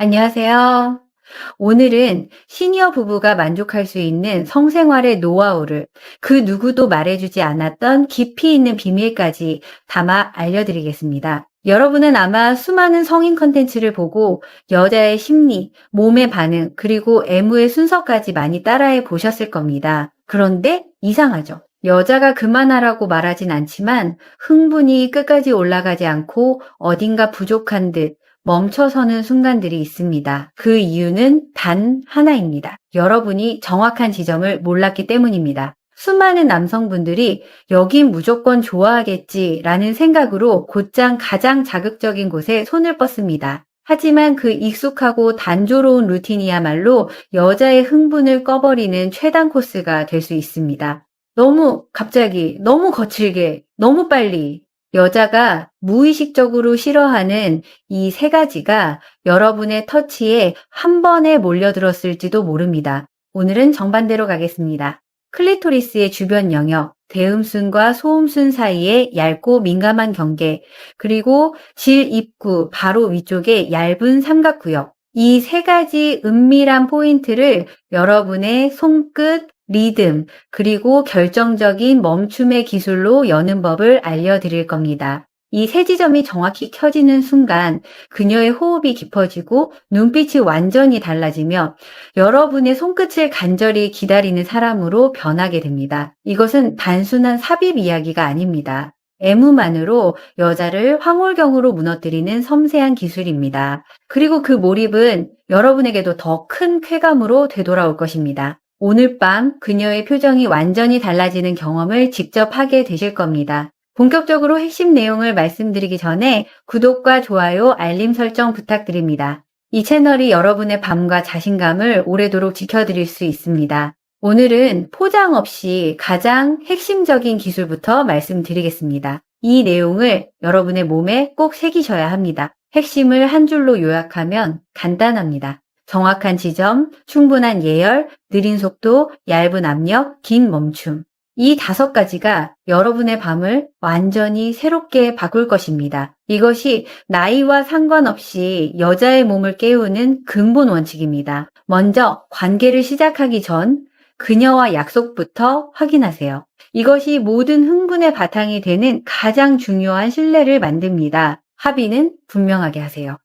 안녕하세요. 오늘은 시니어 부부가 만족할 수 있는 성생활의 노하우를 그 누구도 말해주지 않았던 깊이 있는 비밀까지 담아 알려드리겠습니다. 여러분은 아마 수많은 성인 컨텐츠를 보고 여자의 심리, 몸의 반응, 그리고 애무의 순서까지 많이 따라해 보셨을 겁니다. 그런데 이상하죠. 여자가 그만하라고 말하진 않지만 흥분이 끝까지 올라가지 않고 어딘가 부족한 듯 멈춰서는 순간들이 있습니다. 그 이유는 단 하나입니다. 여러분이 정확한 지점을 몰랐기 때문입니다. 수많은 남성분들이 여긴 무조건 좋아하겠지라는 생각으로 곧장 가장 자극적인 곳에 손을 뻗습니다. 하지만 그 익숙하고 단조로운 루틴이야말로 여자의 흥분을 꺼버리는 최단 코스가 될 수 있습니다. 너무 갑자기, 너무 거칠게, 너무 빨리, 여자가 무의식적으로 싫어하는 이 세 가지가 여러분의 터치에 한 번에 몰려들었을지도 모릅니다. 오늘은 정반대로 가겠습니다. 클리토리스의 주변 영역, 대음순과 소음순 사이의 얇고 민감한 경계, 그리고 질 입구 바로 위쪽에 얇은 삼각구역. 이 세 가지 은밀한 포인트를 여러분의 손끝, 리듬, 그리고 결정적인 멈춤의 기술로 여는 법을 알려드릴 겁니다. 이 세 지점이 정확히 켜지는 순간 그녀의 호흡이 깊어지고 눈빛이 완전히 달라지며 여러분의 손끝을 간절히 기다리는 사람으로 변하게 됩니다. 이것은 단순한 삽입 이야기가 아닙니다. 애무만으로 여자를 황홀경으로 무너뜨리는 섬세한 기술입니다. 그리고 그 몰입은 여러분에게도 더 큰 쾌감으로 되돌아올 것입니다. 오늘 밤 그녀의 표정이 완전히 달라지는 경험을 직접 하게 되실 겁니다. 본격적으로 핵심 내용을 말씀드리기 전에 구독과 좋아요, 알림 설정 부탁드립니다. 이 채널이 여러분의 밤과 자신감을 오래도록 지켜드릴 수 있습니다. 오늘은 포장 없이 가장 핵심적인 기술부터 말씀드리겠습니다. 이 내용을 여러분의 몸에 꼭 새기셔야 합니다. 핵심을 한 줄로 요약하면 간단합니다. 정확한 지점, 충분한 예열, 느린 속도, 얇은 압력, 긴 멈춤. 이 다섯 가지가 여러분의 밤을 완전히 새롭게 바꿀 것입니다. 이것이 나이와 상관없이 여자의 몸을 깨우는 근본 원칙입니다. 먼저 관계를 시작하기 전 그녀와 약속부터 확인하세요. 이것이 모든 흥분의 바탕이 되는 가장 중요한 신뢰를 만듭니다. 합의는 분명하게 하세요.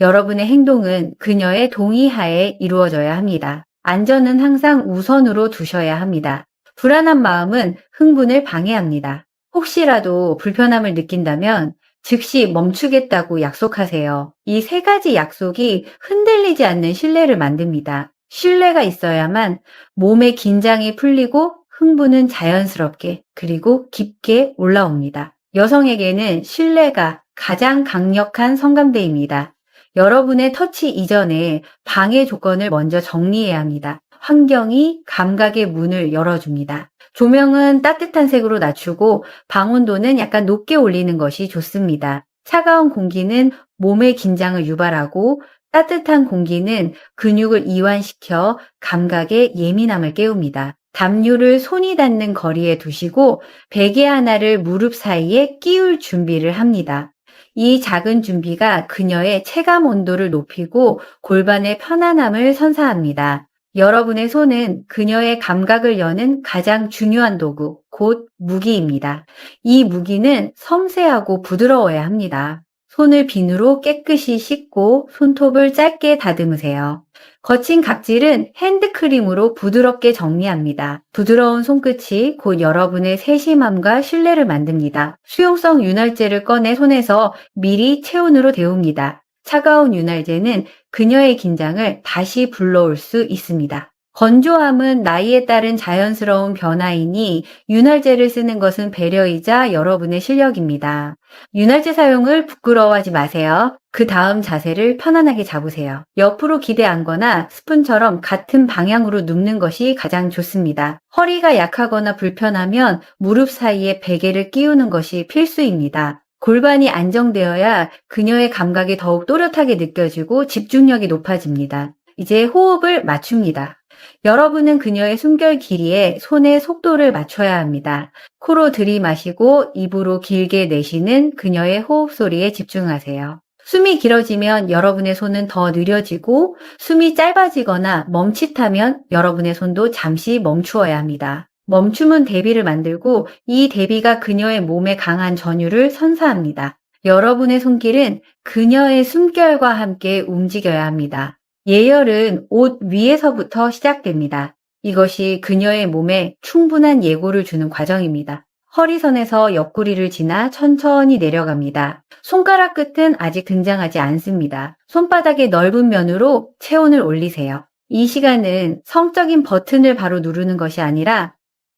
여러분의 행동은 그녀의 동의하에 이루어져야 합니다. 안전은 항상 우선으로 두셔야 합니다. 불안한 마음은 흥분을 방해합니다. 혹시라도 불편함을 느낀다면 즉시 멈추겠다고 약속하세요. 이 세 가지 약속이 흔들리지 않는 신뢰를 만듭니다. 신뢰가 있어야만 몸의 긴장이 풀리고 흥분은 자연스럽게 그리고 깊게 올라옵니다. 여성에게는 신뢰가 가장 강력한 성감대입니다. 여러분의 터치 이전에 방해 조건을 먼저 정리해야 합니다. 환경이 감각의 문을 열어줍니다. 조명은 따뜻한 색으로 낮추고 방온도는 약간 높게 올리는 것이 좋습니다. 차가운 공기는 몸의 긴장을 유발하고 따뜻한 공기는 근육을 이완시켜 감각의 예민함을 깨웁니다. 담요를 손이 닿는 거리에 두시고 베개 하나를 무릎 사이에 끼울 준비를 합니다. 이 작은 준비가 그녀의 체감 온도를 높이고 골반의 편안함을 선사합니다. 여러분의 손은 그녀의 감각을 여는 가장 중요한 도구, 곧 무기입니다. 이 무기는 섬세하고 부드러워야 합니다. 손을 비누로 깨끗이 씻고 손톱을 짧게 다듬으세요. 거친 각질은 핸드크림으로 부드럽게 정리합니다. 부드러운 손끝이 곧 여러분의 세심함과 신뢰를 만듭니다. 수용성 윤활제를 꺼내 손에서 미리 체온으로 데웁니다. 차가운 윤활제는 그녀의 긴장을 다시 불러올 수 있습니다. 건조함은 나이에 따른 자연스러운 변화이니 윤활제를 쓰는 것은 배려이자 여러분의 실력입니다. 윤활제 사용을 부끄러워하지 마세요. 그 다음 자세를 편안하게 잡으세요. 옆으로 기대 앉거나 스푼처럼 같은 방향으로 눕는 것이 가장 좋습니다. 허리가 약하거나 불편하면 무릎 사이에 베개를 끼우는 것이 필수입니다. 골반이 안정되어야 그녀의 감각이 더욱 또렷하게 느껴지고 집중력이 높아집니다. 이제 호흡을 맞춥니다. 여러분은 그녀의 숨결 길이에 손의 속도를 맞춰야 합니다. 코로 들이마시고 입으로 길게 내쉬는 그녀의 호흡 소리에 집중하세요. 숨이 길어지면 여러분의 손은 더 느려지고 숨이 짧아지거나 멈칫하면 여러분의 손도 잠시 멈추어야 합니다. 멈춤은 대비를 만들고 이 대비가 그녀의 몸에 강한 전율을 선사합니다. 여러분의 손길은 그녀의 숨결과 함께 움직여야 합니다. 예열은 옷 위에서부터 시작됩니다. 이것이 그녀의 몸에 충분한 예고를 주는 과정입니다. 허리선에서 옆구리를 지나 천천히 내려갑니다. 손가락 끝은 아직 등장하지 않습니다. 손바닥의 넓은 면으로 체온을 올리세요. 이 시간은 성적인 버튼을 바로 누르는 것이 아니라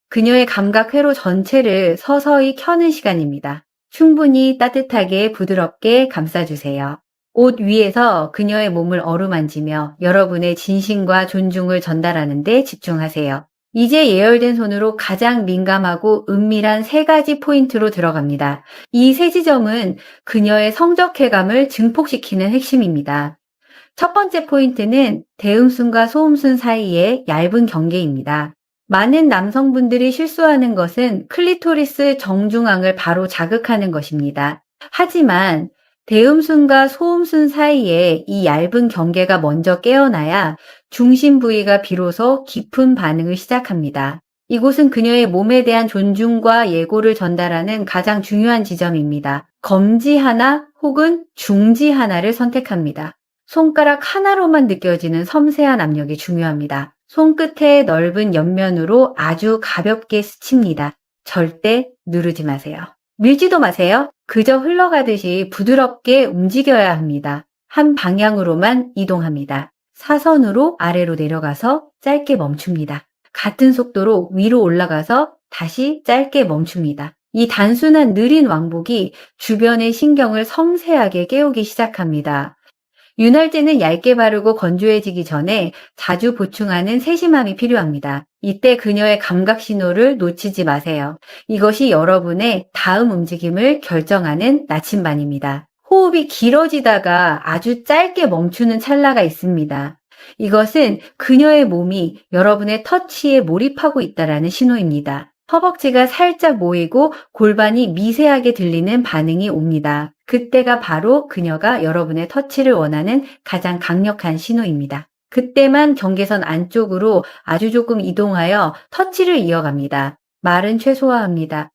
그녀의 감각 회로 전체를 서서히 켜는 시간입니다. 충분히 따뜻하게 부드럽게 감싸주세요. 옷 위에서 그녀의 몸을 어루만지며 여러분의 진심과 존중을 전달하는 데 집중하세요. 이제 예열된 손으로 가장 민감하고 은밀한 세 가지 포인트로 들어갑니다. 이 세 지점은 그녀의 성적 쾌감을 증폭시키는 핵심입니다. 첫 번째 포인트는 대음순과 소음순 사이의 얇은 경계입니다. 많은 남성분들이 실수하는 것은 클리토리스 정중앙을 바로 자극하는 것입니다. 하지만 대음순과 소음순 사이에 이 얇은 경계가 먼저 깨어나야 중심 부위가 비로소 깊은 반응을 시작합니다. 이곳은 그녀의 몸에 대한 존중과 예고를 전달하는 가장 중요한 지점입니다. 검지 하나 혹은 중지 하나를 선택합니다. 손가락 하나로만 느껴지는 섬세한 압력이 중요합니다. 손끝의 넓은 옆면으로 아주 가볍게 스칩니다. 절대 누르지 마세요. 밀지도 마세요. 그저 흘러가듯이 부드럽게 움직여야 합니다. 한 방향으로만 이동합니다. 사선으로 아래로 내려가서 짧게 멈춥니다. 같은 속도로 위로 올라가서 다시 짧게 멈춥니다. 이 단순한 느린 왕복이 주변의 신경을 섬세하게 깨우기 시작합니다. 윤활제는 얇게 바르고 건조해지기 전에 자주 보충하는 세심함이 필요합니다. 이때 그녀의 감각 신호를 놓치지 마세요. 이것이 여러분의 다음 움직임을 결정하는 나침반입니다. 호흡이 길어지다가 아주 짧게 멈추는 찰나가 있습니다. 이것은 그녀의 몸이 여러분의 터치에 몰입하고 있다라는 신호입니다. 허벅지가 살짝 모이고 골반이 미세하게 들리는 반응이 옵니다. 그때가 바로 그녀가 여러분의 터치를 원하는 가장 강력한 신호입니다. 그때만 경계선 안쪽으로 아주 조금 이동하여 터치를 이어갑니다. 말은 최소화합니다.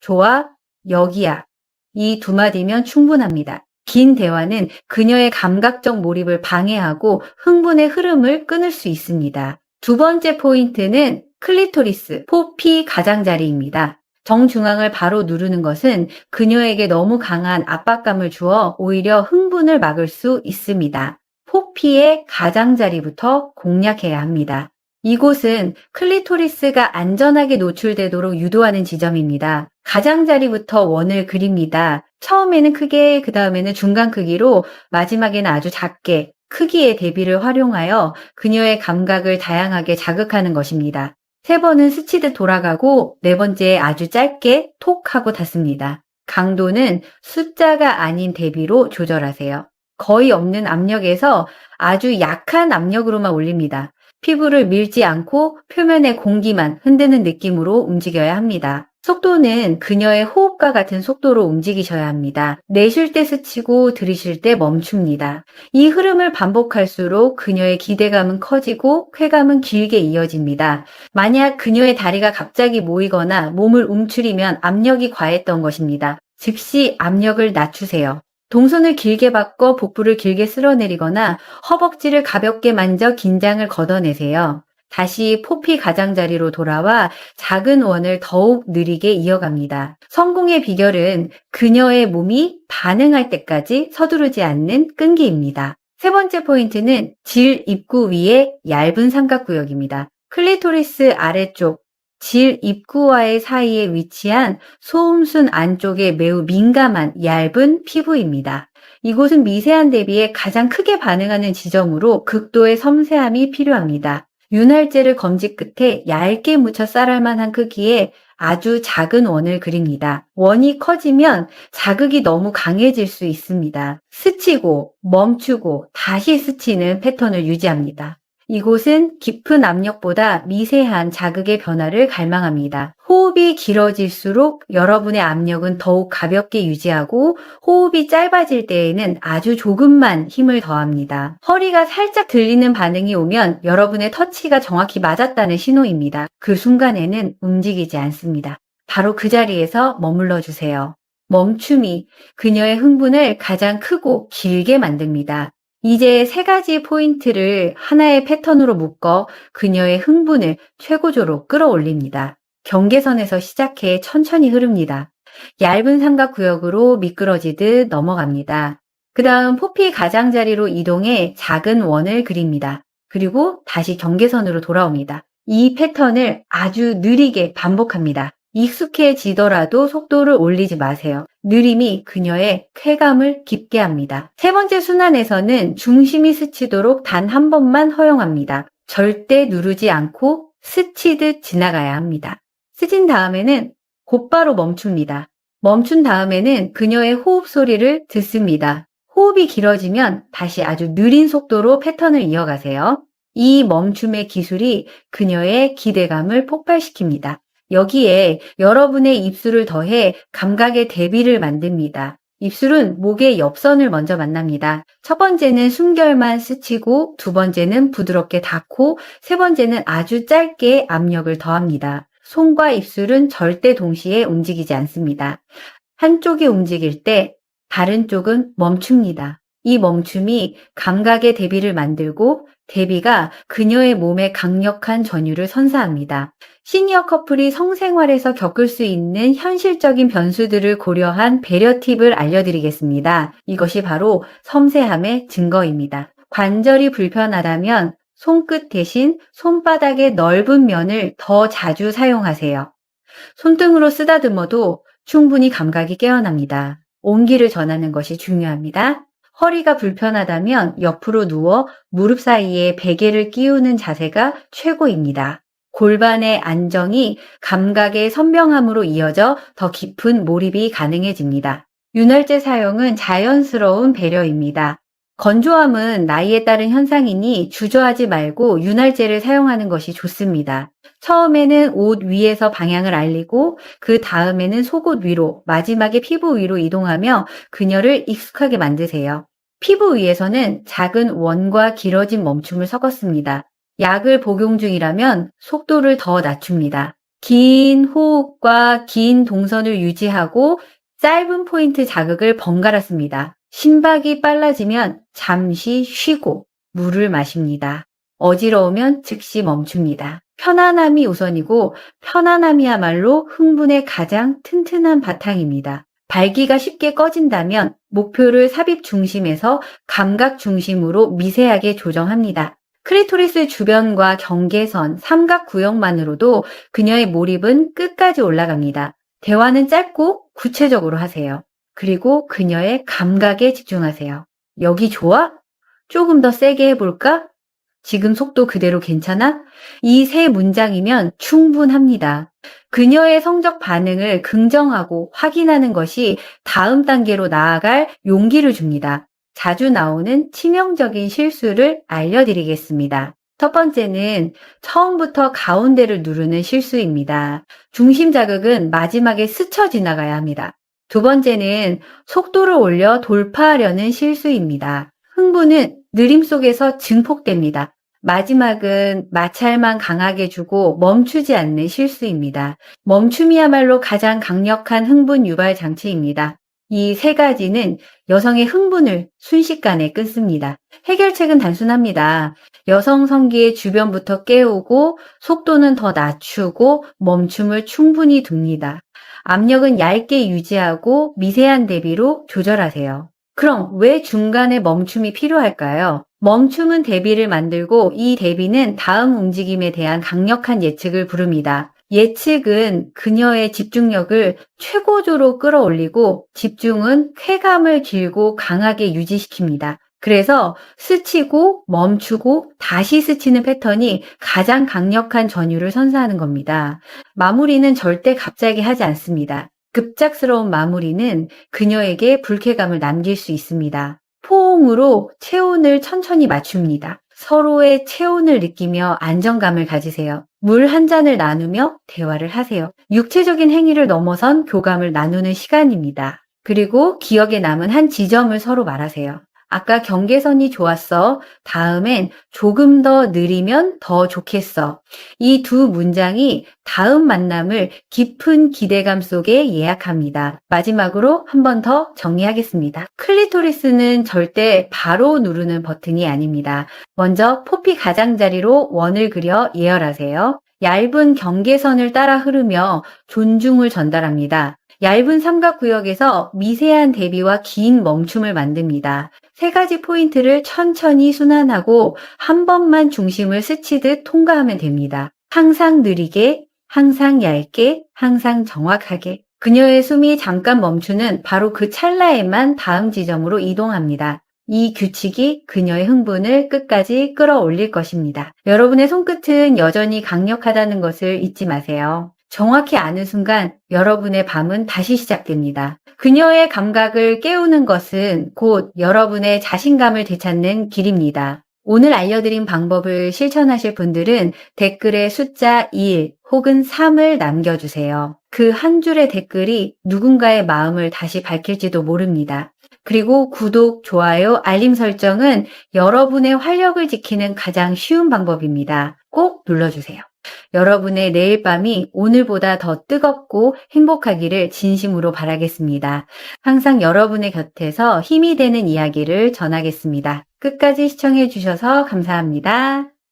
좋아, 여기야. 이 두 마디면 충분합니다. 긴 대화는 그녀의 감각적 몰입을 방해하고 흥분의 흐름을 끊을 수 있습니다. 두 번째 포인트는 클리토리스, 포피 가장자리입니다. 정중앙을 바로 누르는 것은 그녀에게 너무 강한 압박감을 주어 오히려 흥분을 막을 수 있습니다. 포피의 가장자리부터 공략해야 합니다. 이곳은 클리토리스가 안전하게 노출되도록 유도하는 지점입니다. 가장자리부터 원을 그립니다. 처음에는 크게, 그 다음에는 중간 크기로, 마지막에는 아주 작게, 크기의 대비를 활용하여 그녀의 감각을 다양하게 자극하는 것입니다. 세 번은 스치듯 돌아가고 네 번째에 아주 짧게 톡 하고 닫습니다. 강도는 숫자가 아닌 대비로 조절하세요. 거의 없는 압력에서 아주 약한 압력으로만 올립니다. 피부를 밀지 않고 표면의 공기만 흔드는 느낌으로 움직여야 합니다. 속도는 그녀의 호흡과 같은 속도로 움직이셔야 합니다. 내쉴 때 스치고 들이쉴 때 멈춥니다. 이 흐름을 반복할수록 그녀의 기대감은 커지고 쾌감은 길게 이어집니다. 만약 그녀의 다리가 갑자기 모이거나 몸을 움츠리면 압력이 과했던 것입니다. 즉시 압력을 낮추세요. 동선을 길게 바꿔 복부를 길게 쓸어내리거나 허벅지를 가볍게 만져 긴장을 걷어내세요. 다시 포피 가장자리로 돌아와 작은 원을 더욱 느리게 이어갑니다. 성공의 비결은 그녀의 몸이 반응할 때까지 서두르지 않는 끈기입니다. 세 번째 포인트는 질 입구 위의 얇은 삼각구역입니다. 클리토리스 아래쪽 질 입구와의 사이에 위치한 소음순 안쪽에 매우 민감한 얇은 피부입니다. 이곳은 미세한 대비에 가장 크게 반응하는 지점으로 극도의 섬세함이 필요합니다. 윤활제를 검지 끝에 얇게 묻혀 쌀할 만한 크기의 아주 작은 원을 그립니다. 원이 커지면 자극이 너무 강해질 수 있습니다. 스치고 멈추고 다시 스치는 패턴을 유지합니다. 이곳은 깊은 압력보다 미세한 자극의 변화를 갈망합니다. 호흡이 길어질수록 여러분의 압력은 더욱 가볍게 유지하고 호흡이 짧아질 때에는 아주 조금만 힘을 더합니다. 허리가 살짝 들리는 반응이 오면 여러분의 터치가 정확히 맞았다는 신호입니다. 그 순간에는 움직이지 않습니다. 바로 그 자리에서 머물러 주세요. 멈춤이 그녀의 흥분을 가장 크고 길게 만듭니다. 이제 세 가지 포인트를 하나의 패턴으로 묶어 그녀의 흥분을 최고조로 끌어올립니다. 경계선에서 시작해 천천히 흐릅니다. 얇은 삼각 구역으로 미끄러지듯 넘어갑니다. 그 다음 포피 가장자리로 이동해 작은 원을 그립니다. 그리고 다시 경계선으로 돌아옵니다. 이 패턴을 아주 느리게 반복합니다. 익숙해지더라도 속도를 올리지 마세요. 느림이 그녀의 쾌감을 깊게 합니다. 세 번째 순환에서는 중심이 스치도록 단 한 번만 허용합니다. 절대 누르지 않고 스치듯 지나가야 합니다. 스친 다음에는 곧바로 멈춥니다. 멈춘 다음에는 그녀의 호흡 소리를 듣습니다. 호흡이 길어지면 다시 아주 느린 속도로 패턴을 이어가세요. 이 멈춤의 기술이 그녀의 기대감을 폭발시킵니다. 여기에 여러분의 입술을 더해 감각의 대비를 만듭니다. 입술은 목의 옆선을 먼저 만납니다. 첫 번째는 숨결만 스치고 두 번째는 부드럽게 닫고 세 번째는 아주 짧게 압력을 더합니다. 손과 입술은 절대 동시에 움직이지 않습니다. 한쪽이 움직일 때 다른 쪽은 멈춥니다. 이 멈춤이 감각의 대비를 만들고 대비가 그녀의 몸에 강력한 전율을 선사합니다. 시니어 커플이 성생활에서 겪을 수 있는 현실적인 변수들을 고려한 배려 팁을 알려드리겠습니다. 이것이 바로 섬세함의 증거입니다. 관절이 불편하다면 손끝 대신 손바닥의 넓은 면을 더 자주 사용하세요. 손등으로 쓰다듬어도 충분히 감각이 깨어납니다. 온기를 전하는 것이 중요합니다. 허리가 불편하다면 옆으로 누워 무릎 사이에 베개를 끼우는 자세가 최고입니다. 골반의 안정이 감각의 선명함으로 이어져 더 깊은 몰입이 가능해집니다. 윤활제 사용은 자연스러운 배려입니다. 건조함은 나이에 따른 현상이니 주저하지 말고 윤활제를 사용하는 것이 좋습니다. 처음에는 옷 위에서 방향을 알리고 그 다음에는 속옷 위로, 마지막에 피부 위로 이동하며 그녀를 익숙하게 만드세요. 피부 위에서는 작은 원과 길어진 멈춤을 섞었습니다. 약을 복용 중이라면 속도를 더 낮춥니다. 긴 호흡과 긴 동선을 유지하고 짧은 포인트 자극을 번갈아 씁니다. 심박이 빨라지면 잠시 쉬고 물을 마십니다. 어지러우면 즉시 멈춥니다. 편안함이 우선이고 편안함이야말로 흥분의 가장 튼튼한 바탕입니다. 발기가 쉽게 꺼진다면 목표를 삽입 중심에서 감각 중심으로 미세하게 조정합니다. 크리토리스 주변과 경계선, 삼각 구역만으로도 그녀의 몰입은 끝까지 올라갑니다. 대화는 짧고 구체적으로 하세요. 그리고 그녀의 감각에 집중하세요. 여기 좋아? 조금 더 세게 해볼까? 지금 속도 그대로 괜찮아? 이 세 문장이면 충분합니다. 그녀의 성적 반응을 긍정하고 확인하는 것이 다음 단계로 나아갈 용기를 줍니다. 자주 나오는 치명적인 실수를 알려드리겠습니다. 첫 번째는 처음부터 가운데를 누르는 실수입니다. 중심 자극은 마지막에 스쳐 지나가야 합니다. 두 번째는 속도를 올려 돌파하려는 실수입니다. 흥분은 느림 속에서 증폭됩니다. 마지막은 마찰만 강하게 주고 멈추지 않는 실수입니다. 멈춤이야말로 가장 강력한 흥분 유발 장치입니다. 이 세 가지는 여성의 흥분을 순식간에 끊습니다. 해결책은 단순합니다. 여성 성기의 주변부터 깨우고 속도는 더 낮추고 멈춤을 충분히 둡니다. 압력은 얇게 유지하고 미세한 대비로 조절하세요. 그럼 왜 중간에 멈춤이 필요할까요? 멈춤은 대비를 만들고 이 대비는 다음 움직임에 대한 강력한 예측을 부릅니다. 예측은 그녀의 집중력을 최고조로 끌어올리고 집중은 쾌감을 길고 강하게 유지시킵니다. 그래서 스치고 멈추고 다시 스치는 패턴이 가장 강력한 전율을 선사하는 겁니다. 마무리는 절대 갑자기 하지 않습니다. 급작스러운 마무리는 그녀에게 불쾌감을 남길 수 있습니다. 포옹으로 체온을 천천히 맞춥니다. 서로의 체온을 느끼며 안정감을 가지세요. 물 한 잔을 나누며 대화를 하세요. 육체적인 행위를 넘어선 교감을 나누는 시간입니다. 그리고 기억에 남은 한 지점을 서로 말하세요. 아까 경계선이 좋았어. 다음엔 조금 더 느리면 더 좋겠어. 이 두 문장이 다음 만남을 깊은 기대감 속에 예약합니다. 마지막으로 한 번 더 정리하겠습니다. 클리토리스는 절대 바로 누르는 버튼이 아닙니다. 먼저 포피 가장자리로 원을 그려 예열하세요. 얇은 경계선을 따라 흐르며 존중을 전달합니다. 얇은 삼각구역에서 미세한 대비와 긴 멈춤을 만듭니다. 세 가지 포인트를 천천히 순환하고 한 번만 중심을 스치듯 통과하면 됩니다. 항상 느리게, 항상 얇게, 항상 정확하게. 그녀의 숨이 잠깐 멈추는 바로 그 찰나에만 다음 지점으로 이동합니다. 이 규칙이 그녀의 흥분을 끝까지 끌어올릴 것입니다. 여러분의 손끝은 여전히 강력하다는 것을 잊지 마세요. 정확히 아는 순간 여러분의 밤은 다시 시작됩니다. 그녀의 감각을 깨우는 것은 곧 여러분의 자신감을 되찾는 길입니다. 오늘 알려드린 방법을 실천하실 분들은 댓글에 숫자 1 혹은 3을 남겨주세요. 그 한 줄의 댓글이 누군가의 마음을 다시 밝힐지도 모릅니다. 그리고 구독, 좋아요, 알림 설정은 여러분의 활력을 지키는 가장 쉬운 방법입니다. 꼭 눌러주세요. 여러분의 내일 밤이 오늘보다 더 뜨겁고 행복하기를 진심으로 바라겠습니다. 항상 여러분의 곁에서 힘이 되는 이야기를 전하겠습니다. 끝까지 시청해 주셔서 감사합니다.